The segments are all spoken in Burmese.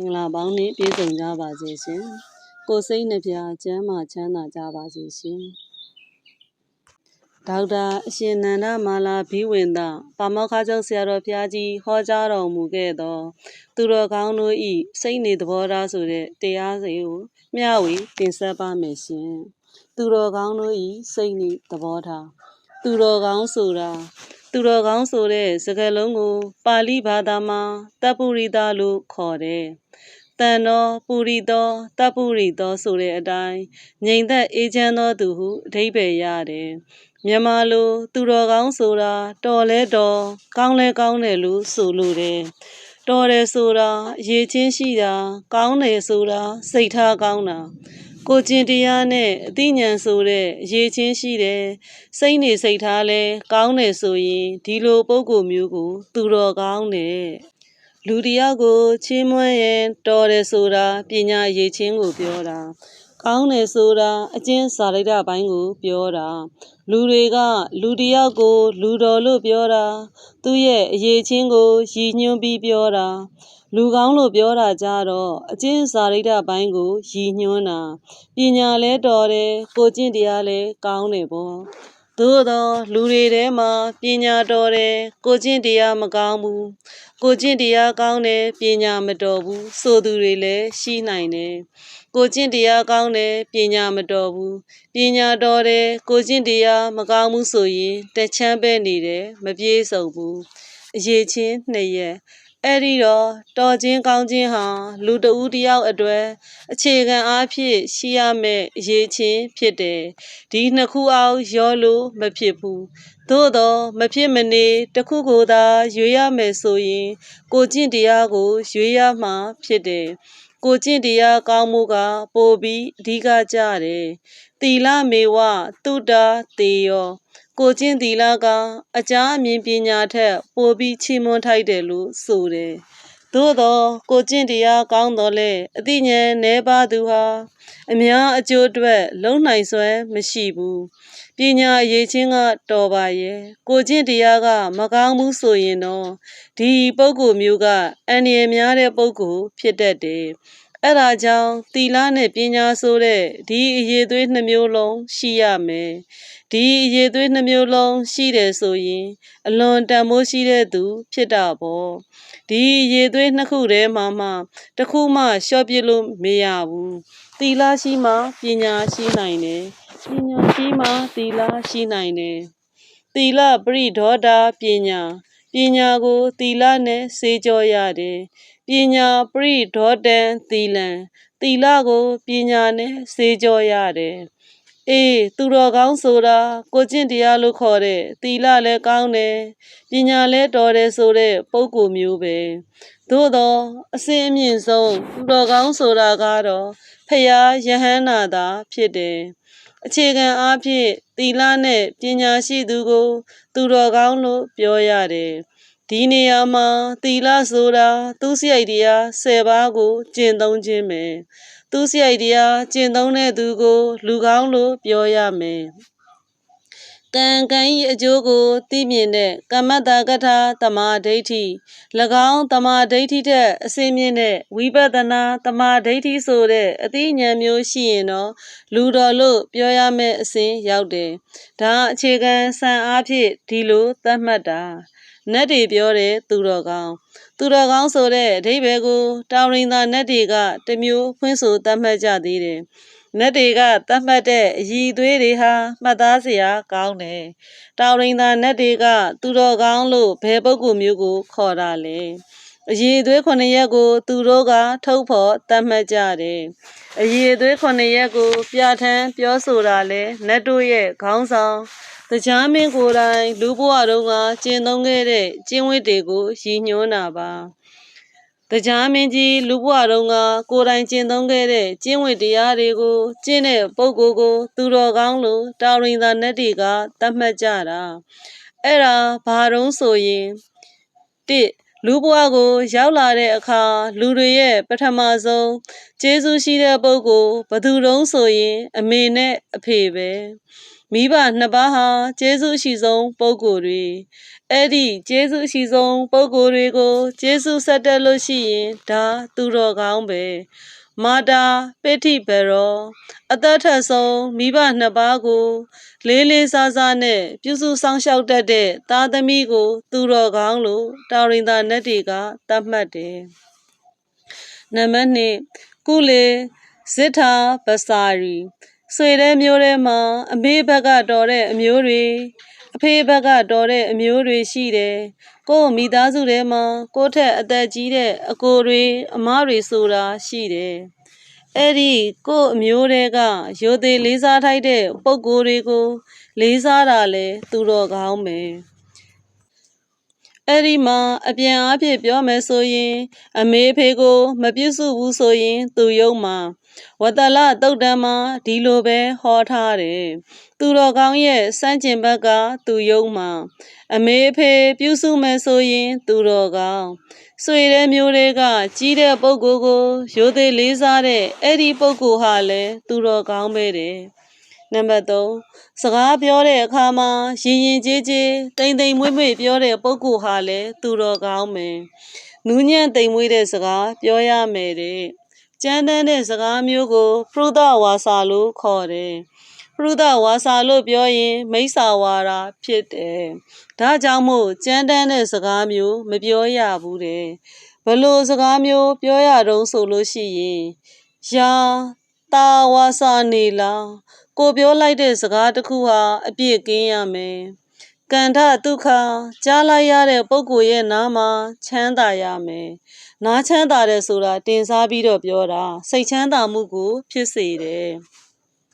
မင်္ဂလာပေါင်းနှင့်ပြည့်စုံကြပါစေရှင်။ကိုယ်စိတ်နှပြကျမ်းမာချမ်းသာကြပါစေရှင်။ဒေါက်တာအရှင်နန္ဒမာလာဘီဝင်သာပါမောက္ခချုပ်ဆရာတော်ဘုရားကြီးဟောကြားတော်မူခဲ့သော သူတော်ကောင်းတို့ဤစိတ်နေသဘောထားဆိုတဲ့တရားစီကိုမျှဝေတင်ဆက်ပါမယ်ရှင်။သူတော်ကောင်းတို့ဤစိတ်နေသဘောထားသူတော်ကောင်းဆိုတာ သူတော်ကောင်းဆိုတဲ့စကားလုံးကို ပါဠိဘာသာမှာတပ်ပုရိသလို့ခေါ်တယ်။တန်တော်ပူရိသောတပ်ပုရိသောဆိုတဲ့အတိုင်းငြိမ်သက်အေးချမ်းသောသူဟုအဓိပ္ပာယ်ရတယ်။မြန်မာလိုသူတော်ကောင်းဆိုတာတော်လဲတော်ကောင်းလဲကောင်းတယ်လို့ဆိုလိုတယ်။တော်တယ်ဆိုတာအရေးချင်းရှိတာကောင်းတယ်ဆိုတာစိတ်ထားကောင်းတာ ကိုကျင်တရားနဲ့အသိဉာဏ်ဆိုတဲ့အရေးချင်းရှိတယ်စိတ်နေစိတ်ထားလဲကောင်းတယ်ဆိုရင်ဒီလိုပုံကိုမျိုးကို သူတော်ကောင်းတယ်လူတယောက်ကိုချီးမွမ်းရင်တော်တယ်ဆိုတာပညာရည်ချင်းကိုပြောတာကောင်းတယ်ဆိုတာအကျင့်စာရိတ္တပိုင်းကိုပြောတာလူတွေက လူတယောက်ကို လူတော်လို့ပြောတာသူ့ရဲ့အရေးချင်းကိုရည်ညွှန်းပြီးပြောတာ လူကောင်းလို့ပြောတာကြတော့အကျင့်စာရိတ္တပိုင်းကိုရည်ညွှန်းတာပညာလဲတော်တယ်ကိုကျင့်တရားလဲကောင်းတယ်ပေါ့သို့သောလူတွေထဲမှာပညာတော်တယ်ကိုကျင့်တရားမကောင်းဘူးကိုကျင့်တရားကောင်းတယ်ပညာမတော်ဘူးဆိုသူတွေလည်းရှိနိုင်တယ်ကိုကျင့်တရားကောင်းတယ်ပညာမတော်ဘူးပညာတော်တယ်ကိုကျင့်တရားမကောင်းဘူးဆိုရင်တချမ်းပဲနေတယ်မပြေစုံဘူးအရေးချင်းနှစ်ရက် အဲ့ဒီတော့တော်ချင်းကောင်းချင်းဟာလူတဦးတယောက်အတွက်အခြေခံအားဖြင့်ရှိရမယ့်အရေးချင်းဖြစ်တယ်ဒီနှစ်ခုအောက်ရောလို့မဖြစ်ဘူးသို့တော့မဖြစ်မနေတစ်ခုကိုသာရွေးရမယ်ဆိုရင် ကိုကျင့်တရားကိုရွေးရမှာဖြစ်တယ်ကိုကျင့်တရားကောင်းမှုက ပိုပြီးအဓိကကျတယ်။သီလမေဝတုတ္တတေယော ကိုကျင့်သီလကအကြအမြင်ပညာထက် ပိုပြီးချီးမွမ်းထိုက်တယ်လို့ဆိုတယ်။သို့သောကိုကျင့်တရားကောင်းတော်လဲအသိဉာဏ်နည်းပါသူဟာအများအကျိုးအတွက်လုံနိုင်စွမ်းမရှိဘူး။ပညာအရေးချင်းကတော်ပါရဲ့ကိုကျင့်တရားကမကောင်းဘူးဆိုရင်တော့ဒီပုဂ္ဂိုလ်မျိုးကအန္တရာယ်များတဲ့ပုဂ္ဂိုလ်ဖြစ်တတ်တယ်။ အဲ့ဒါကြောင့်သီလနဲ့ပညာဆိုတဲ့ဒီအရေးသွေးနှမျိုးလုံးရှိရမယ်။ဒီအရေးသွေးနှမျိုးလုံးရှိတယ်ဆိုရင် အလွန်တန်ဖိုးရှိတဲ့သူ ဖြစ်တာပေါ့။ဒီအရေးသွေးနှစ်ခုထဲမှာမှတစ်ခုမှလျှော့ပြလို့မရဘူး။သီလရှိမှပညာရှိနိုင်တယ်။ပညာရှိမှသီလရှိနိုင်တယ်။သီလပရိဒေါတာပညာပညာကိုသီလနဲ့စေကြောရတယ် ပညာပရိဒေါတံသီလံသီလကိုပညာနဲ့စေကြောရတယ်အေးသူတော်ကောင်းဆိုတာကိုကျင့်တရားလို့ခေါ်တဲ့သီလလည်းကောင်းတယ်ပညာလည်းတော်တယ်ဆိုတဲ့ပုံကိုမျိုးပဲသို့တော့အစင်းအမြင့်ဆုံးသူတော်ကောင်းဆိုတာကတော့ဖရာယဟန္တာသာဖြစ်တယ်အခြေခံအားဖြင့်သီလနဲ့ပညာရှိသူကို သူတော်ကောင်းလို့ပြောရတယ် ဒီနေရာမှာသီလဆိုတာသူစရိုက်တရား10ပါးကိုကျင့်သုံးခြင်းပဲသူစရိုက်တရားကျင့်သုံးတဲ့သူကို လူကောင်းလို့ပြောရမယ်ကံကံဤအကျိုးကိုသိမြင်တဲ့ကမ္မတကထာတမာဒိဋ္ဌိ၎င်းတမာဒိဋ္ဌိတဲ့အစင်းမြင့်တဲ့ဝိပဿနာတမာဒိဋ္ဌိဆိုတဲ့အသိဉာဏ်မျိုးရှိရင်တော့လူတော်လို့ပြောရမယ့်အစဉ်ရောက်တယ်ဒါအခြေခံစံအားဖြင့်ဒီလိုသတ်မှတ်တာ နတ်တွေပြောတယ်သူတော်ကောင်းသူတော်ကောင်းဆိုတဲ့အဓိပ္ပာယ်ကိုတောင်ရင်သာနတ်တွေကတမျိုးဖွင့်ဆိုသတ်မှတ်ကြသေးတယ်နတ်တွေကသတ်မှတ်တဲ့အည်သွေးတွေဟာမှတ်သားစရာကောင်းတယ်တောင်ရင်သာနတ်တွေကသူတော်ကောင်းလို့ဘယ်ပုဂ္ဂိုလ်မျိုးကိုခေါ်တာလဲအည်သွေးခုနှစ်ရက်ကို သူတို့ကထုတ်ဖော်သတ်မှတ်ကြတယ်အည်သွေးခုနှစ်ရက်ကို ပြဋ္ဌာန်းပြောဆိုတာလဲနတ်တို့ရဲ့ခေါင်းဆောင် တရားမင်းကိုယ်တိုင် လူဘဝတုန်းကကျင့်သုံးခဲ့တဲ့ကျင့်ဝတ်တွေကိုရည်ညွှန်းတာပါတရားမင်းကြီးလူဘဝတုန်းကကိုယ်တိုင်ကျင့်သုံးခဲ့တဲ့ကျင့်ဝတ်တရားတွေကိုကျင့်တဲ့ပုဂ္ဂိုလ်ကို သူတော်ကောင်းလို့တာရင်သာနတ်တွေကသတ်မှတ်ကြတာအဲ့ဒါဘာတုံးဆိုရင်တစ်လူဘဝကိုရောက်လာတဲ့အခါလူတွေရဲ့ပထမဆုံးကျေးဇူးရှိတဲ့ပုဂ္ဂိုလ်ဘသူတုံးဆိုရင် အမေနဲ့အဖေပဲ မိဘနှစ်ပါးဟာကျေးဇူးအရှိဆုံးပုဂ္ဂိုလ်တွေအဲ့ဒီကျေးဇူးအရှိဆုံးပုဂ္ဂိုလ်တွေကိုကျေးဇူးဆက်တက်လို့ရှိရင်ဒါသူတော်ကောင်းပဲမာတာပိဋိဘရောအသက်ထက်ဆုံးမိဘနှစ်ပါးကို လေးလေးစားစားနဲ့ပြုစုဆောင်ရှောက်တတ်တဲ့သားသမီးကို သူတော်ကောင်းလို့တာရိန်သာနတ်တွေကသတ်မှတ်တယ်နံပါတ်2ကုလေဇစ်ထာပစာရီ ဆွေတဲ့မျိုးထဲမှာအမေဘက်ကတော်တဲ့အမျိုးတွေအဖေဘက်ကတော်တဲ့အမျိုးတွေရှိတယ်။ကိုယ့်မိသားစုထဲမှာကိုယ့်ထက်အသက်ကြီးတဲ့အကိုတွေအမတွေဆိုတာရှိတယ်။အဲ့ဒီကိုယ့်အမျိုးတွေကရိုသေလေးစားထိုက်တဲ့ပုံကိုယ်တွေကို လေးစားတာလဲသူတော်ကောင်းပဲ။အဲ့ဒီမှာအပြန်အဖြစ်ပြောမယ်ဆိုရင် အမေဖေကို မပြစ်စုဘူးဆိုရင် သူယုံမှာ ဝတ္တလတုတ်တံမှာဒီလိုပဲဟောထားတယ်သူတော်ကောင်းရဲ့စန့်ကျင်ဘက်ကသူယုံမှာအမေဖေပြုစုမယ်ဆိုရင် သူတော်ကောင်းဆွေတဲ့မျိုးတွေကကြီးတဲ့ပုဂ္ဂိုလ်ကိုရိုသေလေးစားတဲ့အဲ့ဒီပုဂ္ဂိုလ်ဟာလည်းသူတော်ကောင်းပဲတဲ့နံပါတ်3စကားပြောတဲ့အခါမှာရင်ရင်ကျေးကျေးတိမ်တိမ်မွေ့မွေ့ပြောတဲ့ပုဂ္ဂိုလ်ဟာလည်းသူတော်ကောင်းမယ်နူးညံ့တိမ်မွေ့တဲ့စကားပြောရမယ်တဲ့ ကြမ်းတမ်းတဲ့စကားမျိုးကိုဖရုဒဝါစာလို့ခေါ်တယ်ဖရုဒဝါစာလို့ပြောရင် မိစ္ဆာဝါဒဖြစ်တယ်ဒါကြောင့်မို့ကြမ်းတမ်းတဲ့စကားမျိုးမပြောရဘူးတဲ့ဘလို့စကားမျိုးပြောရတော့ဆိုလို့ရှိရင်ယာတာဝါစာနေလားကိုပြောလိုက်တဲ့စကားတစ်ခုဟာအပြည့်ကင်းရမယ်ကန္ဓဒုက္ခကြားလိုက်ရတဲ့ပုဂ္ဂိုလ်ရဲ့နားမှာချမ်းသာရမယ်။ နားချမ်းသာတယ်ဆိုတာတင်စားပြီးတော့ပြောတာစိတ်ချမ်းသာမှုကိုဖြစ်စေတယ်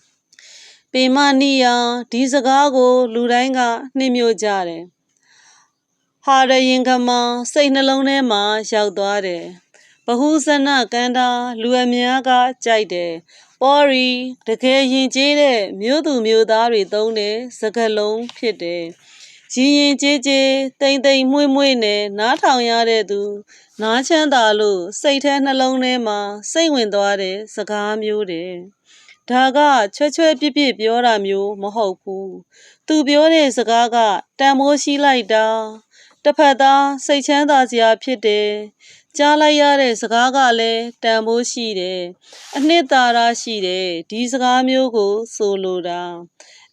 ။ပေမနိယဒီစကားကို လူတိုင်းကနှိမ့်မြို့ကြတယ်။ဟာရရင်ကမစိတ်နှလုံးထဲမှာရောက်သွားတယ်။ဘဟုဇနကန္တာလူအများကကြိုက်တယ်။ပေါ်ရီတကယ်ရင်ကျေးတဲ့မြို့သူမြို့သားတွေသုံးတဲ့စကားလုံးဖြစ်တယ်။ ရင်ရင်ကျေးကျေးတိမ်တိမ်မွေ့မွေ့နဲ့နားထောင်ရတဲ့သူ နားချမ်းသာလို့စိတ်ထဲနှလုံးထဲမှာစိတ်ဝင်သွားတဲ့စကားမျိုးတဲ့ဒါကချွဲချွဲပြစ်ပြစ်ပြောတာမျိုးမဟုတ်ဘူးသူပြောတဲ့စကားကတန်မိုးရှိလိုက်တာတစ်ဖက်သားစိတ်ချမ်းသာစရာဖြစ်တယ်ကြားလိုက်ရတဲ့စကားကလည်းတန်ဖိုးရှိတယ်အနှစ်သာရရှိတယ်ဒီစကားမျိုးကို ဆိုလိုတာ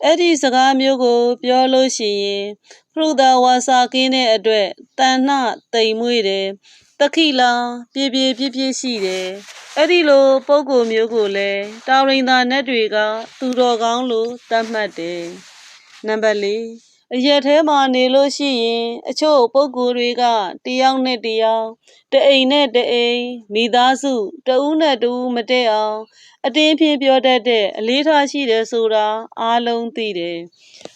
အဲ့ဒီစကားမျိုးကို ပြောလို့ရှိရင်ဖရုဒဝါစာကင်းတဲ့အတွက်တဏ္ဏတိမ်မွေ့တယ်တခိလာပြေပြေပြည့်ပြည့်ရှိတယ်အဲ့ဒီလိုပုံကိုမျိုးကိုလည်းတာရိန်သာနတ်တွေက သူတော်ကောင်းလို့သတ်မှတ်တယ်နံပါတ်၄အရက်ထဲမှာနေလို့ရှိရင် အချို့ပုံကိုယ်တွေကတယောက်နဲ့တယောက်တအိမ်နဲ့တအိမ်မိသားစုတဦးနဲ့တဦးမတည့်အောင် အတင်းဖြင့်ပြောတတ်တဲ့အလေးထားရှိတယ်ဆိုတာအားလုံးသိတယ်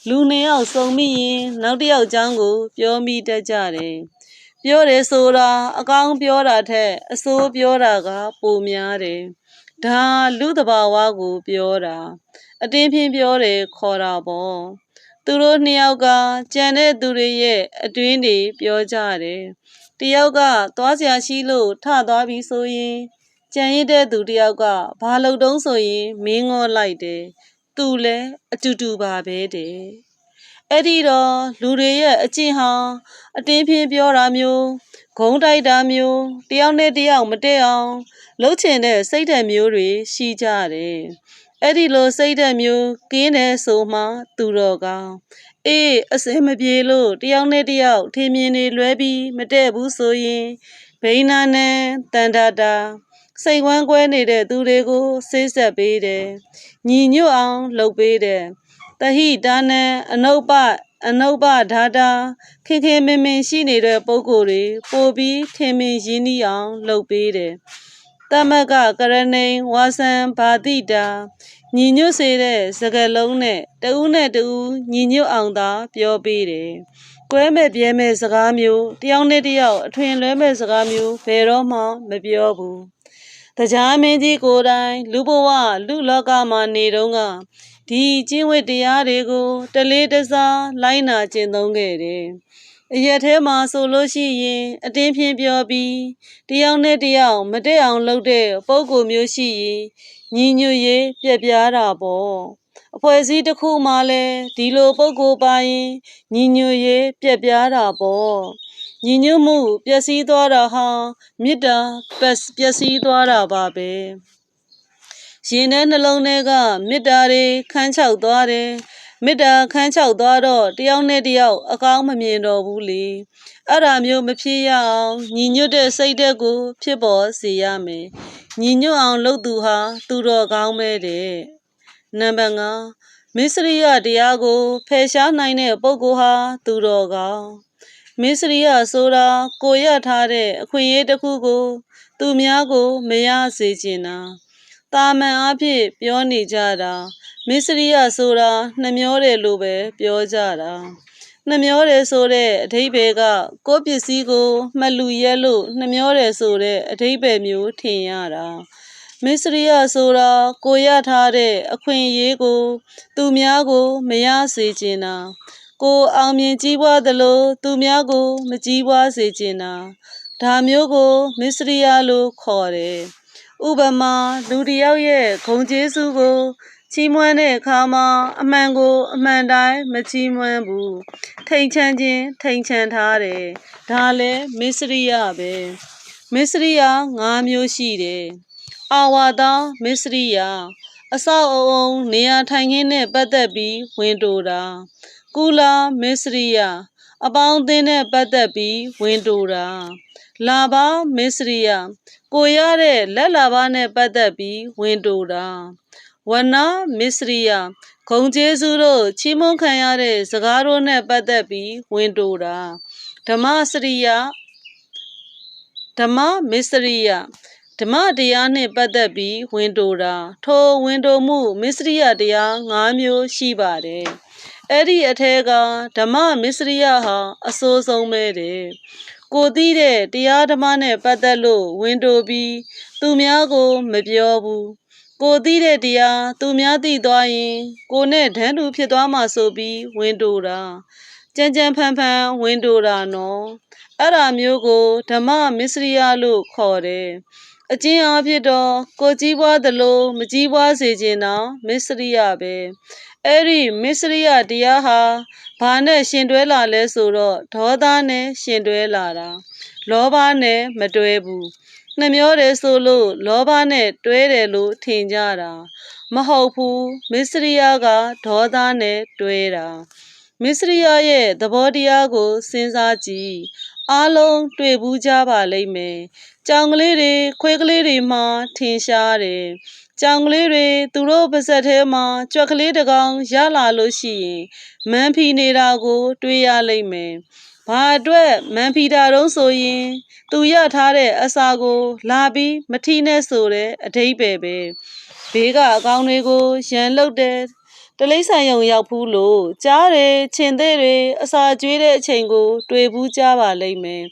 လူနှစ်ယောက်စုံမိရင်နောက်တစ်ယောက်အကြောင်းကို ပြောမိတတ်ကြတယ်ပြောတယ်ဆိုတာအကောင်းပြောတာထက်အဆိုးပြောတာက ပိုများတယ်ဒါလူတဘာဝကို ပြောတာအတင်းဖြင့်ပြောတယ်ခေါ်တာပေါ့သူတို့နှစ်ယောက်ကကြံတဲ့သူတွေရဲ့အတွင်းတွေပြောကြတယ်တယောက်ကသွားစရာရှိလို့ထသွားပြီဆိုရင် ကြံရစ်တဲ့သူတယောက်ကဘာလုပ်တုံးဆိုရင်မင်းငေါလိုက်တယ်သူလည်းအတူတူပါပဲတဲ့အဲ့ဒီတော့လူတွေရဲ့အကျင့်ဟာအတင်းဖြင်းပြောတာမျိုးဂုံးတိုက်တာမျိုးတယောက်နဲ့တယောက်မတည့်အောင်လှုပ်ချင်တဲ့စိတ်ဓာတ်မျိုးတွေရှိကြတယ်အဲ့ဒီလိုစိတ်ဓာတ်မျိုးကင်းတယ်ဆိုမှသူတော်ကောင်းအေးအစင်မပြေလို့တယောက်နဲ့တယောက်ထင်မြင်နေလွဲပြီးမတည့်ဘူးဆိုရင်ဘိန်းနာနဲ့တန်တာတာ စိတ်ဝမ်းကွဲနေတဲ့သူတွေကိုဆေးဆက်ပေးတယ်ညီညွတ်အောင်လုပ်ပေးတယ်တဟိတာနဲ့အနုပ္ပအနုပ္ပဓာတာခင်ခင်မင်မင်ရှိနေတဲ့ပုံကိုယ်တွေပို့ပြီးခင်မင်ရင်းနှီးအောင်လုပ်ပေးတယ်တမကကရဏိဝါစံဘာတိတာညီညွတ်စေတဲ့စကလုံးနဲ့တဦးနဲ့တဦးညီညွတ်အောင်သာပြောပေးတယ်။ကွဲမဲ့ပြဲမဲ့စကားမျိုးတယောက်နဲ့တယောက်အထွင်လွဲမဲ့စကားမျိုးဘယ်တော့မှမပြောဘူး။ တရားမင်းကြီးကိုယ်တိုင်လူဘဝလူလောကမှာနေတော့ကဒီကျင့်ဝတ်တရားတွေကိုတလေးတစားလိုက်နာကျင့်သုံးခဲ့တယ်။အရက်ထဲမှာဆိုလို့ရှိရင် အတင်းဖြင်းပြောပြီးတယောက်နဲ့တယောက်မတည့်အောင်လုပ်တဲ့ပုံကိုမျိုးရှိရင်ညီညွတ်ရေးပြက်ပြားတာပေါ့အဖွဲ့အစည်းတစ်ခုမှလည်းဒီလိုပုံကိုယ်ပါရင်ညီညွတ်ရေးပြက်ပြားတာပေါ့ ညီညွတ်မှုပျက်စီးသွားတာဟာမေတ္တာပျက်ပျက်စီးသွားတာပါပဲရင်ထဲနှလုံးထဲကမေတ္တာတွေခန်းချောက်သွားတယ်မေတ္တာခန်းချောက်သွားတော့တယောက်နဲ့တယောက်အကောင်းမမြင်တော့ဘူးလေအဲ့ဒါမျိုးမဖြစ်ရအောင်ညီညွတ်တဲ့စိတ်ဓာတ်ကို ဖြစ်ပေါ်စေရမယ်ညီညွတ်အောင်လုပ်သူဟာ သူတော်ကောင်းပဲတဲ့နံပါတ်5မစ္စရိယတရားကိုဖယ်ရှားနိုင်တဲ့ပုဂ္ဂိုလ်ဟာ သူတော်ကောင်း မစ္စရိယဆိုတာကိုရထားတဲ့အခွင့်အရေးတစ်ခုကို သူများကိုမရစေချင်တာတာမန်အဖြစ်ပြောနေကြတာမစ္စရိယဆိုတာနှမျောတယ်လို့ပဲပြောကြတာနှမျောတယ်ဆိုတဲ့အဓိပ္ပာယ်ကကိုယ့်ပစ္စည်းကိုမှတ်လူရဲလို့နှမျောတယ်ဆိုတဲ့အဓိပ္ပာယ်မျိုးထင်ရတာမစ္စရိယဆိုတာကိုရထားတဲ့အခွင့်အရေးကို သူများကိုမရစေချင်တာ ကိုအောင်မြင်ကြီးပွားသလိုသူများကိုမကြီးပွားစေချင်တာဒါမျိုးကိုမစ္စရိယလို့ခေါ်တယ်ဥပမာလူတစ်ယောက်ရဲ့ဂုံကျေးဇူးကိုချီးမွမ်းတဲ့အခါမှာအမှန်ကို အမှန်တိုင်းမချီးမွမ်းဘူးထိန်ချမ်းခြင်းထိန်ချမ်းထားတယ်ဒါလည်းမစ္စရိယပဲမစ္စရိယ၅မျိုးရှိတယ်အာဝါဒမစ္စရိယအဆောက်အအုံနေရာထိုင်ခင်းနဲ့ပတ်သက်ပြီးဝင်တိုတာ ကုလာမစ္စရိယအပေါင်းအသင်းနဲ့ပတ်သက်ပြီးဝင်တိုတာလာဘမစ္စရိယကိုရတဲ့လက်လာဘနဲ့ပတ်သက်ပြီးဝင်တိုတာဝနာမစ္စရိယဂုံကျေးဇူးတို့ချီးမွမ်းခံရတဲ့စကားတို့နဲ့ပတ်သက်ပြီးဝင်တိုတာဓမ္မစရိယဓမ္မမစ္စရိယဓမ္မတရားနှင့်ပတ်သက်ပြီးဝင်တိုတာထိုဝင်တိုမှုမစ္စရိယတရား၅မျိုးရှိပါတယ် အဲ့ဒီအထဲကဓမ္မမစ္စရိယဟာအစိုးဆုံးပဲတဲ့ကိုသိတဲ့တရားဓမ္မနဲ့ပတ်သက်လို့ဝင်တိုပြီးသူများကိုမပြောဘူးကိုသိတဲ့တရားသူများသိသွားရင် ကိုနဲ့ဓာန်တူဖြစ်သွားမှာဆိုပြီးဝင်တိုတာကြံကြံဖန်ဖန်ဝင်တိုတာနော်အဲ့ဒါမျိုးကိုဓမ္မမစ္စရိယလို့ခေါ်တယ်အကျဉ်းအားဖြင့်တော့ကိုကြီးပွားသလိုမကြီးပွားစေခြင်းတော့မစ္စရိယပဲ အဲ့ဒီမစ္စရိယတရားဟာဘာနဲ့ရှင်တွဲလာလဲဆိုတော့ဒေါသနဲ့ရှင်တွဲလာတာလောဘနဲ့မတွဲဘူးနှမျောတယ်ဆိုလို့လောဘနဲ့တွဲတယ်လို့ထင်ကြတာမဟုတ်ဘူးမစ္စရိယကဒေါသနဲ့တွဲတာမစ္စရိယရဲ့သဘောတရားကိုစဉ်းစားကြည့်အားလုံးတွေ့ဘူးကြပါလိမ့်မယ်ကြောင်ကလေးတွေခွေးကလေးတွေမှထင်ရှားတယ် ကြောင်ကလေးတွေသူတို့ပါဇက်ထဲမှာကြွက်ကလေးတစ်ကောင်ရလာလို့ရှိရင်မန်ဖီနေတာကို တွေးရလိမ့်မယ်ဘာအတွက်မန်ဖီတာတုံးဆိုရင် သူရထားတဲ့အစာကို လာပြီးမထီနဲ့ဆိုတဲ့အဓိပ္ပာယ်ပဲဘေးကအကောင်တွေကိုရန်လုတ်တဲ့တလိษံယုံရောက်ဖူးလို့ကြားတယ်ခြင်သေးတွေအစာကျွေးတဲ့အချိန်ကို တွေ့ဘူးကြပါလိမ့်မယ်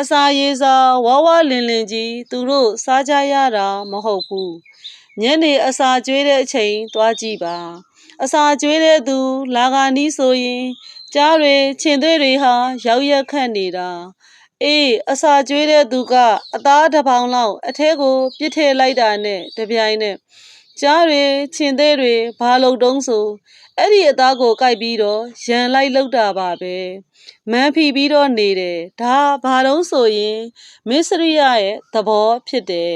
အစာရေးစာဝါဝလင်လင်ကြီးသူတို့စားကြရတာမဟုတ်ဘူး ညနေအစာကျွေးတဲ့အချိန်သွားကြည့်ပါအစာကျွေးတဲ့သူလာကနီးဆိုရင်ကြားတွေခြင်သေးတွေဟာရောက်ရက်ခတ်နေတာအေးအစာကျွေးတဲ့သူကအသားတစ်ပေါင်လောက်အထဲကိုပြစ်ထည့်လိုက်တာနဲ့တပြိုင်နက်ကြားတွေခြင်သေးတွေဘာလို့တုံးဆိုအဲ့ဒီအသားကိုကြိုက်ပြီးတော့ရန်လိုက်လောက်တာပါပဲမန်ဖီပြီးတော့နေတယ်ဒါဘာတော့ဆိုရင်မစ္စရိယရဲ့သဘောဖြစ်တယ်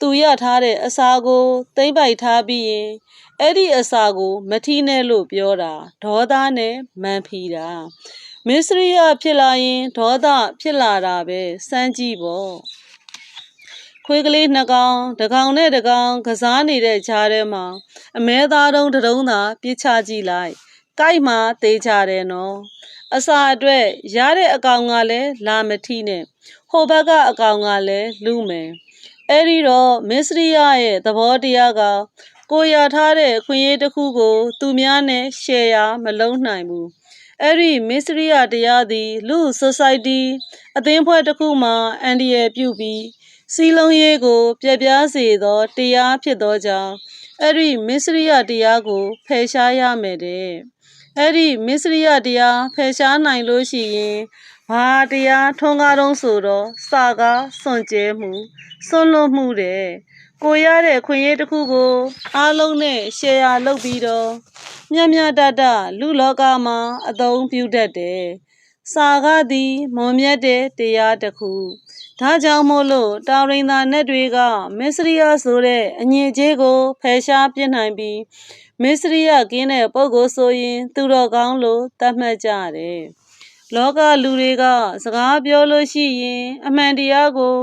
သူရထားတဲ့အစာကိုသိမ့်ပိုက်ထားပြီးရင်အဲ့ဒီအစာကို မထီးနဲ့လို့ပြောတာဒေါသနဲ့မန်ဖီတာမစ္စရိယဖြစ်လာရင်ဒေါသဖြစ်လာတာပဲစမ်းကြည့်ပေါ့ခွေးကလေးနှစ်ကောင်တကောင်နဲ့တကောင်ကစားနေတဲ့ခြားထဲမှာအမဲသားတုံးတုံးသာပြစ်ချကြည့်လိုက်ကြိုက်မှသေးကြတယ်နော်အစာအတွက်ရတဲ့အကောင်ကလည်းလာမထီနဲ့ဟိုဘက်ကအကောင်ကလည်းလူမယ် အဲ့ဒီတော့မစ္စရိယရဲ့သဘောတရားကကိုရထားတဲ့အခွင့်အရေးတစ်ခုကို သူများနဲ့ share မလုပ်နိုင်ဘူးအဲ့ဒီမစ္စရိယတရားသည်လူ society အသင်းဖွဲ့တစ်ခုမှာအန်ဒီရပြုပြီးစီလုံးရေးကိုပြပြစေသောတရားဖြစ်သောကြောင့်အဲ့ဒီမစ္စရိယတရားကိုဖယ်ရှားရမယ်တဲ့အဲ့ဒီမစ္စရိယတရားဖယ်ရှားနိုင်လို့ရှိရင် ဘဘာတရားထွန်းကားတုံးဆိုတော့စာကားစွန့်ကြဲမှုစွန့်လွတ်မှုတဲ့ကိုရတဲ့ခွင့်ရတစ်ခုကိုအားလုံးနဲ့ရှယ်ယာလုပ်ပြီးတော့မြတ်မြတ်တတလူလောကမှာအသုံးပြုတတ်တယ်စာကားသည်မွန်မြတ်တဲ့တရားတစ်ခုဒါကြောင့်မို့လို့တာရိန်သာနတ်တွေကမစ္စရိယဆိုတဲ့အငြင်းကြီးကိုဖယ်ရှားပြစ်နိုင်ပြီးမစ္စရိယကင်းတဲ့ပုဂ္ဂိုလ်ဆိုရင် သူတော်ကောင်းလို့သတ်မှတ်ကြတယ်။ လောကလူတွေက စကားပြောလို့ရှိရင် အမှန်တရားကို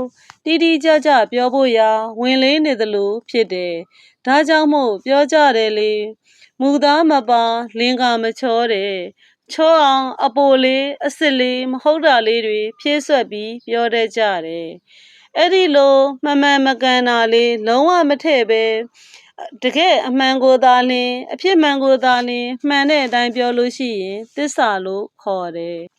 တိတိကျကျပြောဖို့ရာဝင်လေးနေသလိုဖြစ်တယ်။ဒါကြောင့်မို့ပြောကြတယ်လေ။မူသားမပါ လင်္ကာမချောတယ်။ချောအောင်အပိုလေးအစ်စ်လေးမဟုတ်တာလေးတွေဖြည့်ဆွက်ပြီးပြောတတ်ကြတယ်။အဲ့ဒီလိုမမှန်မကန်တာလေးလုံးဝမထည့်ပဲတကယ်အမှန်ကိုသာလင် အဖြစ်မှန်ကိုသာလင်မှန်တဲ့အတိုင်းပြောလို့ရှိရင် သစ္စာလို့ခေါ်တယ်။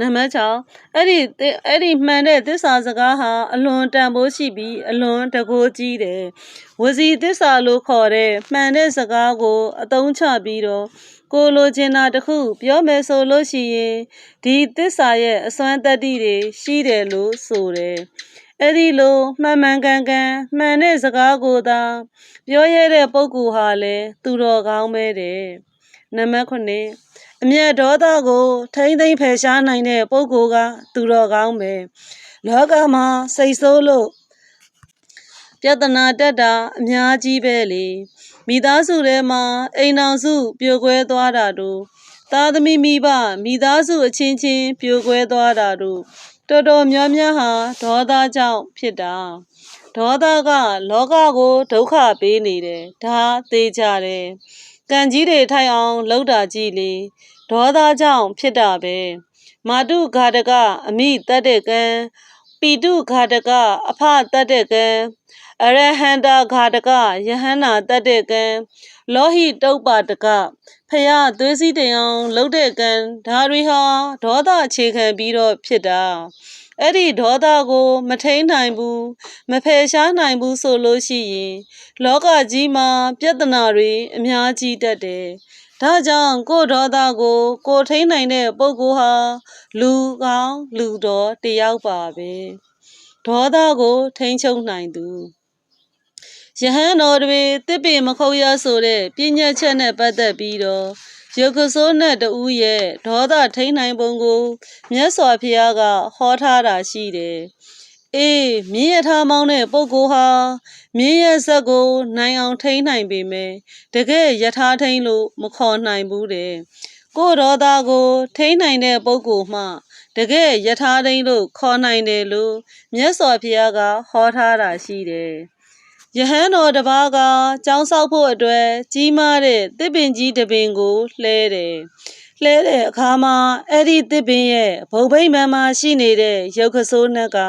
နံပါတ်6အဲ့ဒီသအဲ့ဒီမှန်တဲ့သစ္စာစကားဟာအလွန်တန်ဖိုးရှိပြီးအလွန်တကိုးကြီးတယ်။ဝစီသစ္စာလို့ခေါ်တဲ့မှန်တဲ့စကားကိုအသုံးချပြီးတော့ကိုလိုချင်တာတစ်ခုပြောမယ်ဆိုလို့ရှိရင်ဒီသစ္စာရဲ့အစွမ်းတတ္တိတွေရှိတယ်လို့ဆိုတယ်။အဲ့ဒီလိုမှန်မှန်ကန်ကန်မှန်တဲ့စကားကိုသာပြောရတဲ့ပုဂ္ဂိုလ်ဟာလည်းသူတော်ကောင်းပဲတဲ့နံပါတ်9 အမျက်ဒေါသကို ထိမ့်သိမ့်ဖယ်ရှားနိုင်တဲ့ပုဂ္ဂိုလ်က သူတော်ကောင်းပဲလောကမှာစိတ်ဆိုးလို့ပြဿနာတက်တာအများကြီးပဲလေမိသားစုထဲမှာအိမ်အောင်စုပြိုကွဲသွားတာတို့သားသမီးမိဘမိသားစုအချင်းချင်းပြိုကွဲသွားတာတို့တော်တော်များများဟာဒေါသကြောင့်ဖြစ်တာဒေါသက လောကကိုဒုက္ခပေးနေတယ်ဒါသေးကြတယ်ကံကြီးတွေထိုင်အောင်လှုပ်တာကြည့်လေ ဒေါသကြောင့်ဖြစ်တာပဲမာတုဃာတကအမိတတ်တဲ့ကံပိတုဃာတကအဖတတ်တဲ့ကံအရဟန္တာဃာတကယဟန္နာတတ်တဲ့ကံလောဟိတုပ္ပါတကဖရသွေးစည်းတင်အောင်လှုပ်တဲ့ကံဒါတွေဟာဒေါသအခြေခံပြီးတော့ဖြစ်တာအဲ့ဒီဒေါသကို မထိန်နိုင်ဘူးမဖယ်ရှားနိုင်ဘူးဆိုလို့ရှိရင် လောကကြီးမှာ ပြဿနာတွေအများကြီးတက်တယ် ဒါကြောင့်ကိုယ်ဒေါသကို ကိုထိန်နိုင်တဲ့ပုဂ္ဂိုလ်ဟာလူကောင်းလူတော်တယောက်ပါပဲဒေါသကို ထိန်ချုပ်နိုင်သူယဟန်တော်တွေတစ်ပင်မခုတ်ရဆိုတဲ့ပြဉ္ညာချက်နဲ့ပတ်သက်ပြီးတော့ရုပ်ကစိုးနဲ့တူရဲ့ဒေါသထိန်နိုင်ပုံကိုမြတ်စွာဘုရားကဟောထားတာရှိတယ်။ အေးမြင်းရထားမောင်းတဲ့ပုဂ္ဂိုလ်ဟာမြင်းရဲ့ဇက်ကိုနိုင်အောင်ထိန်နိုင်ပေမဲ့တကယ်ယထာထိန်လို့မခေါ်နိုင်ဘူးတဲ့။ကိုယ်ဒေါသကိုထိန်နိုင်တဲ့ပုဂ္ဂိုလ်မှတကယ်ယထာထိန်လို့ခေါ်နိုင်တယ်လို့မြတ်စွာဘုရားကဟောထားတာရှိတယ်။ယဟန်တော်တစ်ပါးကကျောင်းဆောက်ဖို့အတွက်ကြီးမားတဲ့တစ်ပင်ကြီးတစ်ပင်ကိုလှဲတယ်။လှဲတဲ့အခါမှာအဲ့ဒီတစ်ပင်ရဲ့ဘုံဘိမှန်မှာရှိနေတဲ့ရုပ်ခစိုးနှက်က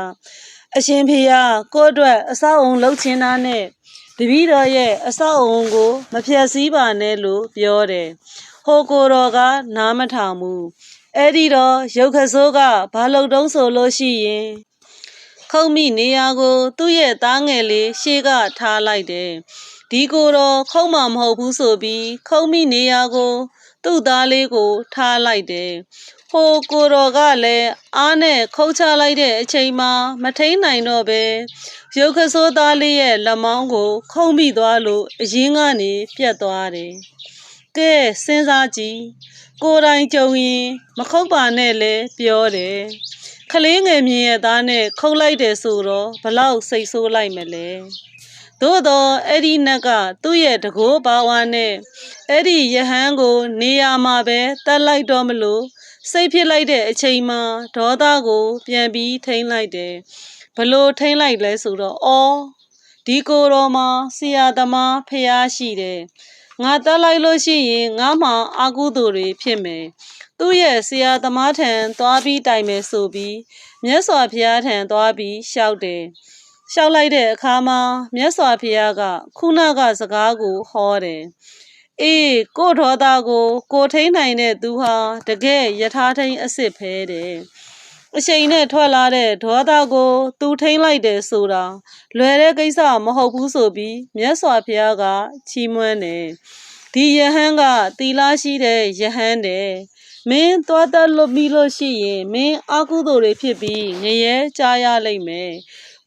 အရှင်ဖေယကိုအတွက်အဆောက်အုံလှုပ်ချင်တာနဲ့တပည့်တော်ရဲ့အဆောက်အုံကို မဖျက်ဆီးပါနဲ့လို့ပြောတယ်။ဟိုကိုတော်ကနားမထောင်ဘူး။အဲ့ဒီတော့ရုပ်ခစိုးကဘာလို့တုံးဆိုလို့ရှိရင်ခုံမိနေရာကို သူ့ရဲ့သားငယ်လေးရှေ့ကထားလိုက်တယ်။ဒီကိုတော့ခုံမမဟုတ်ဘူးဆိုပြီးခုံမိနေရာကို သူ့သားလေးကိုထားလိုက်တယ်။ ဟိုကိုတော်ကလည်းအားနဲ့ခုတ်ချလိုက်တဲ့အချိန်မှာမထိန်နိုင်တော့ပဲရုပ်ခစိုးသားလေးရဲ့လက်မောင်းကို ခုံမိသွားလို့အရင်ကနေပြတ်သွားတယ်။ကဲစဉ်းစားကြည့်ကိုယ်တိုင်ကြုံရင်မခုတ်ပါနဲ့လဲပြောတယ်။ခလေးငယ်မြင်ရဲ့သားနဲ့ခုတ်လိုက်တယ်ဆိုတော့ဘလောက်စိတ်ဆိုးလိုက်မလဲသို့တော့အဲ့ဒီနတ်ကသူ့ရဲ့တကိုးပါဝါနဲ့အဲ့ဒီယဟန်ကို နေရာမှာပဲတတ်လိုက်တော့မလို့ စိတ်ဖြစ်လိုက်တဲ့အချိန်မှာဒေါသကို ပြန်ပြီးထိမ့်လိုက်တယ်ဘလို့ထိမ့်လိုက်လဲဆိုတော့အော်ဒီကိုယ်တော်မှာဆရာသမားဖះရှိတယ်ငါတက်လိုက်လို့ရှိရင်ငါမှအာကုသိုလ်တွေဖြစ်မယ်သူ့ရဲ့ဆရာသမားထံသွားပြီးတိုင်မယ်ဆိုပြီးမြတ်စွာဘုရားထံသွားပြီးလျှောက်တယ်။လျှောက်လိုက်တဲ့အခါမှာမြတ်စွာဘုရားကခုနကစကားကိုဟောတယ်။ အေးကိုဒေါသကို ကိုထိန်နိုင်တဲ့သူဟာတကယ်ယထာထိန်အစ်စ်ဖဲတယ်။အချိန်နဲ့ထွက်လာတဲ့ဒေါသကို သူထိန်လိုက်တယ်ဆိုတာလွယ်တဲ့ကိစ္စမဟုတ်ဘူးဆိုပြီးမြတ်စွာဘုရားကချီးမွမ်းတယ်။ဒီယဟန်ကတီလာရှိတဲ့ယဟန်တယ်မင်းသွားတတ်လို့ပြီးလို့ရှိရင်မင်းအကုသိုလ်တွေဖြစ်ပြီးငရဲကြားရလိမ့်မယ်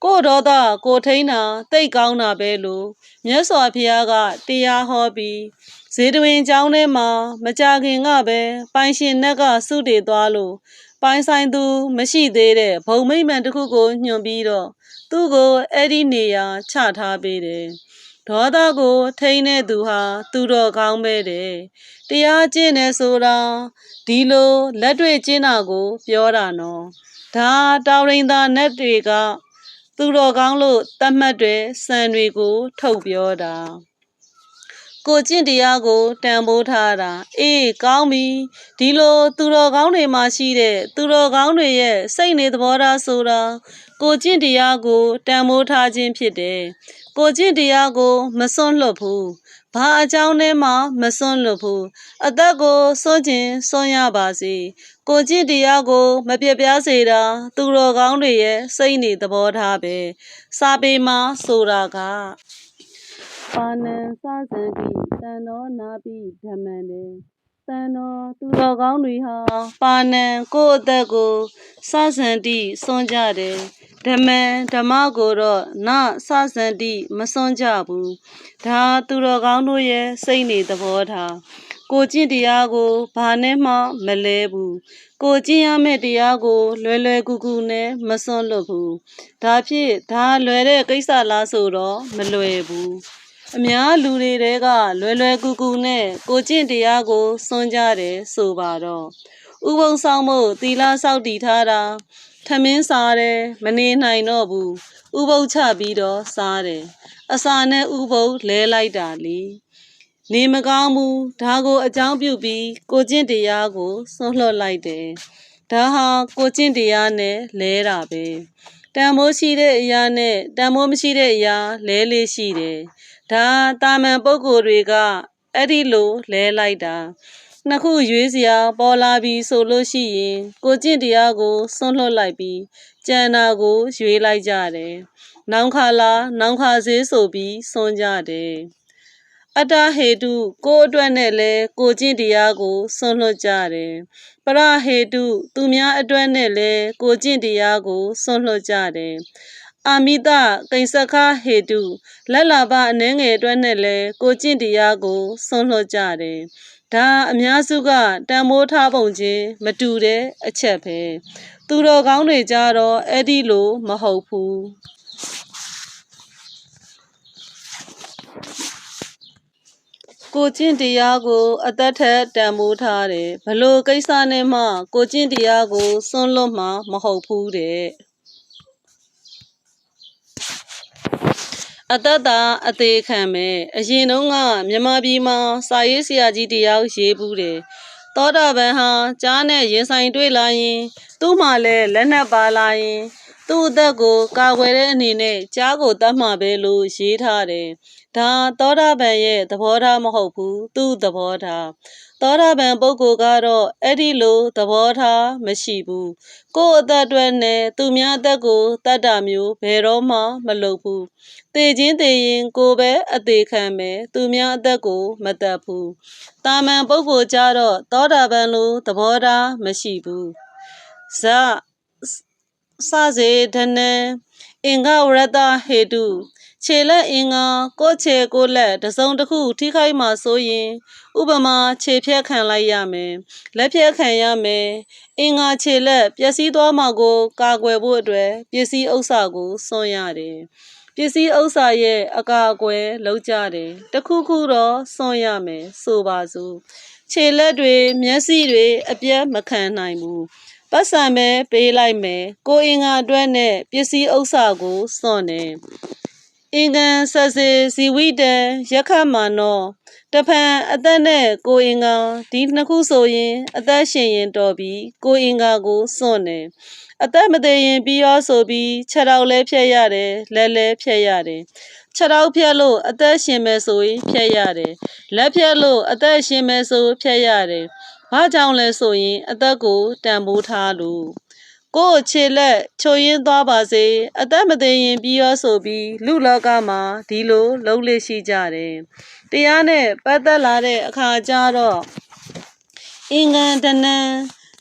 ကို့ဒေါသကိုထိန်တာတိတ်ကောင်းတာပဲလို့မြတ်စွာဘုရားကတရားဟောပြီးဇေတဝင်ကျောင်းထဲမှာမကြခင်ကပဲပိုင်ရှင်နက်ကစုတည်သွားလို့ပိုင်ဆိုင်သူမရှိသေးတဲ့ဘုံမိမ့်မှန်တစ်ခုကိုညွှန်ပြီးတော့သူ့ကိုအဲ့ဒီနေရာချထားပေးတယ်ဒေါသကို ထိန်းတဲ့သူဟာ သူတော်ကောင်းပဲတဲ့တရားကျင့်နေဆိုတာဒီလိုလက်တွေ့ကျင့်တာကို ပြောတာနော်ဒါတောင်ရင်သာနတ်တွေက သူတော်ကောင်းလို့တတ်မှတ်တွေစံတွေကို ထုတ်ပြောတာကိုကျင့်တရားကိုတန်ဖိုးထားတာအေးကောင်းပြီဒီလို သူတော်ကောင်းတွေမှာရှိတဲ့သူတော်ကောင်းတွေရဲ့စိတ်နေသဘောထားဆိုတာ ကိုကျင့်တရားကိုတန်ဖိုးထားခြင်းဖြစ်တယ်ကိုကျင့်တရားကို မစွန့်လွတ်ဘူးဘာအကြောင်းနဲ့မှမစွန့်လွတ်ဘူးအသက်ကိုစွန့်ခြင်းစွန့်ရပါစေကိုကျင့်တရားကို မပြတ်ပြားစေတာသူတော်ကောင်းတွေရဲ့စိတ်နေသဘောထားပဲစာပေမှာဆိုတာကပါဏံစသံတိတန်တော်နာပိဓမ္မံလေတန်တော်သူတော်ကောင်းတွေဟာပါဏံကိုယ့်အသက်ကိုစသံတိစွန့်ကြတယ် ဓမ္မံဓမ္မကိုတော့နစသံတိမစွန့်ကြဘူးဒါသူတော်ကောင်းတို့ရဲ့စိတ်နေသဘောထားကိုကျင့်တရားကိုဘာနဲ့မှမလဲဘူးကိုကျင့်ရမယ့်တရားကိုလွယ်လွယ်ကူကူနဲ့မစွန့်လွတ်ဘူးဒါဖြစ်ဒါလွယ်တဲ့ကိစ္စလားဆိုတော့မလွယ်ဘူးအများလူတွေတဲကလွယ်လွယ်ကူကူနဲ့ကိုကျင့်တရားကိုစွန့်ကြတယ်ဆိုပါတော့ဥပုံဆောင်မှုသီလစောက်တည်ထားတာ ထမင်းစားတယ်မနေနိုင်တော့ဘူးဥပုပ်ချပြီးတော့စားတယ်အစာနဲ့ဥပုပ်လဲလိုက်တာလေနေမကောင်းဘူးဒါကိုအကြောင်းပြုပြီးကိုကျင့်တရားကိုစွန့်လွတ်လိုက်တယ်ဒါဟာကိုကျင့်တရားနဲ့လဲတာပဲတန်မိုးရှိတဲ့အရာနဲ့တန်မိုးမရှိတဲ့အရာလဲလေးရှိတယ်ဒါတာမန်ပုဂ္ဂိုလ်တွေကအဲ့ဒီလိုလဲလိုက်တာ နှစ်ခုရွေးစရာပေါ်လာပြီးဆိုလို့ရှိရင် ကိုကျင့်တရားကိုစွန့်လွတ်လိုက်ပြီးကြံတာကိုရွေးလိုက်ကြတယ်။နောင်ခါလာနောင်ခါစေးဆိုပြီးစွန့်ကြတယ်။အတ္တဟေတုကိုအတွက်နဲ့လဲကိုကျင့်တရားကိုစွန့်လွတ်ကြတယ်။ပရဟေတုသူများအတွက်နဲ့လဲကိုကျင့်တရားကိုစွန့်လွတ်ကြတယ်။အာမိတကိစ္စခဟေတုလက်လာပအနှဲငယ်အတွက်နဲ့လဲကိုကျင့်တရားကိုစွန့်လွတ်ကြတယ်။ ဒါအများစုကတန်မိုးထားပုံချင်းမတူတဲ့အချက်ပဲသူတော်ကောင်းတွေကြတော့အဲ့ဒီလိုမဟုတ်ဘူးကိုကျင့်တရားကို အသက်ထက်တန်မိုးထားတယ်ဘလို့ကိစ္စနဲ့မှ ကိုကျင့်တရားကိုစွန့်လွတ်မှာမဟုတ်ဘူးတဲ့ အတ္တတာအသေးခံမဲ့အရင်တုန်းကမြန်မာပြည်မှာစာရေးဆရာကြီးတယောက်ရေးဘူးတယ်သောတာပန်ဟာကြားနဲ့ရင်ဆိုင်တွေ့လာရင် သူ့မှာလည်းလက်နက်ပါလာရင် သူ့အသက်ကိုကာကွယ်တဲ့အနေနဲ့ကြားကိုတတ်မှပဲလို့ရေးထားတယ်။ ဒါသောတာပန်ရဲ့သဘောထားမဟုတ်ဘူးသူ့သဘောထား။သောတာပန်ပုဂ္ဂိုလ်ကတော့အဲ့ဒီလိုသဘောထားမရှိဘူး။ကိုယ့်အသက်အတွက်နဲ့သူများအသက်ကိုတတ်တာမျိုးဘယ်တော့မှမလုပ်ဘူး။တေချင်းတေရင်ကိုပဲအသေးခံမယ်သူများအသက်ကိုမတတ်ဘူး။တာမန်ပုဂ္ဂိုလ်ကြတော့သောတာပန်လိုသဘောထားမရှိဘူး။ဇစစေဓနံ အင်္ဂဝရတဟေတုခြေလက်အင်္ဂါကိုခြေကိုလက်တစုံတစ်ခုထိခိုက်မှဆိုရင်ဥပမာခြေဖြတ်ခံလိုက်ရမယ်လက်ဖြတ်ခံရမယ်အင်္ဂါခြေလက်ပျက်စီးသွားမှကို ကာကွယ်ဖို့အတွက်ပစ္စည်းဥစ္စာကိုစွန့်ရတယ်ပစ္စည်းဥစ္စာရဲ့အကာအကွယ်လုပ်ကြတယ်တခုခုတော့စွန့်ရမယ်ဆိုပါစို့ခြေလက်တွေမျက်စိတွေအပြတ်မခံနိုင်ဘူး ပတ်စံပဲပေးလိုက်မယ်ကိုအင်္ဂါအတွက်နဲ့ပစ္စည်းဥစ္စာကိုစွန့်တယ်အင်္ဂန်ဆစေဇီဝိတံရခမနောတဖန်အသက်နဲ့ကိုအင်္ဂါဒီနှစ်ခုဆိုရင်အသက်ရှင်ရင်တော်ပြီကိုအင်္ဂါကိုစွန့်တယ်အသက်မသေးရင်ပြီးရောဆိုပြီးခြေထောက်လဲဖြတ်ရတယ်လက်လဲဖြတ်ရတယ်ခြေထောက်ဖြတ်လို့အသက်ရှင်မယ်ဆိုရင်ဖြတ်ရတယ်လက်ဖြတ်လို့အသက်ရှင်မယ်ဆိုဖြတ်ရတယ် ဘာကြောင့်လဲဆိုရင်အသက်ကိုတန်ဖိုးထားလို့ကို့ခြေလက်ချိုရင်းသွားပါစေအသက်မသေးရင်ပြီးရောဆိုပြီးလူလောကမှာဒီလိုလုံးလေးရှိကြတယ်တရားနဲ့ပတ်သက်လာတဲ့အခါကျတော့အင်္ဂန္တနံ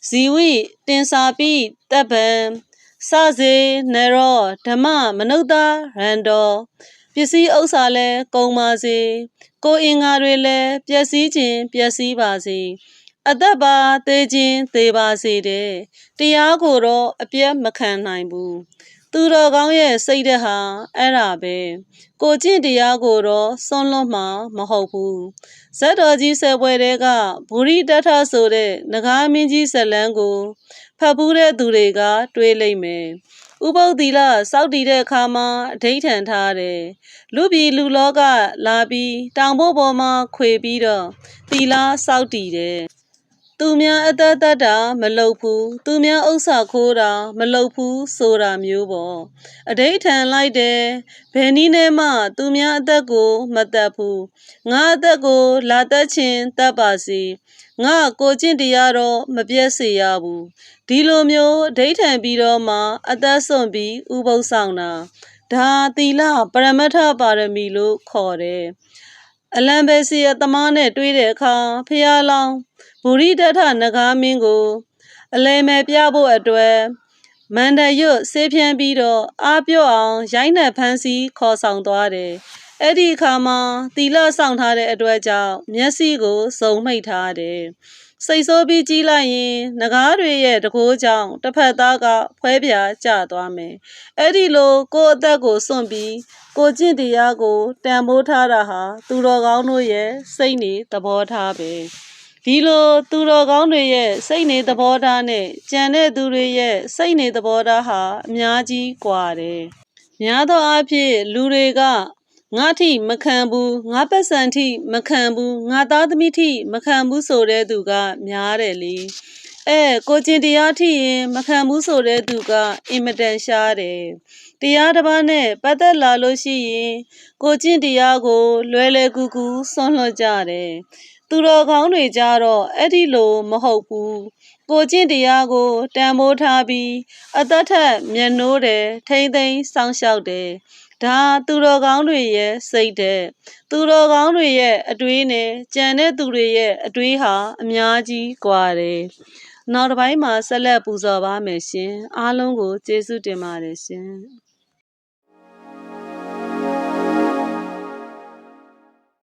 ဇီဝိတင်စာပိတပ်ပံစစေနရောဓမ္မမနုဿရန္တောပစ္စည်းဥစ္စာလည်းကုန်ပါစေကိုယ်အင်္ဂါတွေလည်းပျက်စီးခြင်းပျက်စီးပါစေ အသက်ပါသေးခြင်းသေးပါစေတဲ့တရားကိုတော့အပြတ်မခံနိုင်ဘူးသူတော်ကောင်းရဲ့စိတ်ဓာတ်ဟာအဲ့ဒါပဲကိုကျင့်တရားကိုတော့စွန့်လွတ်မှာမဟုတ်ဘူးဇတ်တော်ကြီးဆယ်ပွဲတဲကဘူရိတထဆိုတဲ့နဂါမင်းကြီးဇလန်းကိုဖတ်ဖူးတဲ့သူတွေက တွေးလိုက်မယ်ဥပုပ်သီလစောက်တည်တဲ့အခါမှာအဋိဋ္ဌံထားတယ်လူပြည်လူလောကလာပြီးတောင်ဖို့ပေါ်မှာခွေပြီးတော့သီလစောက်တည်တယ် သူများအသက်သက်တာမလုပ်ဘူးသူများဥစ္စာခိုးတာမလုပ်ဘူးဆိုတာမျိုးပေါ့အဋိဋ္ဌံလိုက်တယ်ဘယ်နည်းနဲ့မှ သူများအသက်ကို မတတ်ဘူးငါအသက်ကို လာတတ်ခြင်းတတ်ပါစေငါကိုကျင့်တရားတော့မပြည့်စေရဘူးဒီလိုမျိုးအဋိဋ္ဌံပြီးတော့မှ အသက်စွန့်ပြီးဥပုသ်ဆောင်တာဒါသီလပရမတ္ထပါရမီလို့ခေါ်တယ်အလံပဲစီရသမားနဲ့တွေ့တဲ့အခါဖះလောင်းဘူရိတထနဂါမင်းကို အလဲမဲ့ပြဖို့အတွက်မန္တရွတ်ဆေးဖြန်းပြီးတော့အားပြော့အောင်ရိုင်းနဲ့ဖမ်းဆီးခေါ်ဆောင်သွားတယ်။အဲ့ဒီအခါမှာတီလဆောင်ထားတဲ့အတွက်ကြောင့်မျက်စိကိုစုံမှိတ်ထားတယ်။စိတ်ဆိုးပြီးကြီးလိုက်ရင်ငကားတွေရဲ့တကိုးကြောင့်တစ်ဖက်သားကဖွဲပြာကျသွားမယ်။အဲ့ဒီလိုကိုယ့်အသက်ကိုစွန့်ပြီးကိုကျင့်တရားကိုတန်ဖိုးထားတာဟာသူတော်ကောင်းတို့ရဲ့စိတ်နေသဘောထားပဲ။ ဒီလိုသူတော်ကောင်းတွေရဲ့စိတ်နေသဘောထားနဲ့ကြံတဲ့သူတွေရဲ့စိတ်နေသဘောထားဟာအများကြီးကွာတယ်။များသောအားဖြင့်လူတွေကငါထိမခံဘူးငါပတ်စံထိမခံဘူးငါသားသမီးထိမခံဘူးဆိုတဲ့သူကများတယ်လေအဲကိုကျင်တရားထိရင်မခံဘူးဆိုတဲ့သူကအင်မတန်ရှားတယ်တရားတစ်ပါးနဲ့ပတ်သက်လာလို့ရှိရင်ကိုကျင့်တရားကိုလွယ်လွယ်ကူကူဆွန့်လွတ်ကြတယ် သူတော်ကောင်းတွေကြတော့အဲ့ဒီလိုမဟုတ်ဘူးကိုကျင့်တရားကိုတန်ဖိုးထားပြီးအသက်ထက်မျက်နှိုးတယ်ထိမ့်သိမ်းစောင့်ရှောက်တယ်ဒါသူတော်ကောင်းတွေရဲ့စိတ်တဲ့သူတော်ကောင်းတွေရဲ့အတွေးနဲ့ကြံတဲ့သူတွေရဲ့အတွေးဟာအများကြီးကွာတယ်နောက်တစ်ပိုင်းမှာဆက်လက်ပူဇော်ပါမယ်ရှင်အားလုံးကိုကျေးဇူးတင်ပါတယ်ရှင်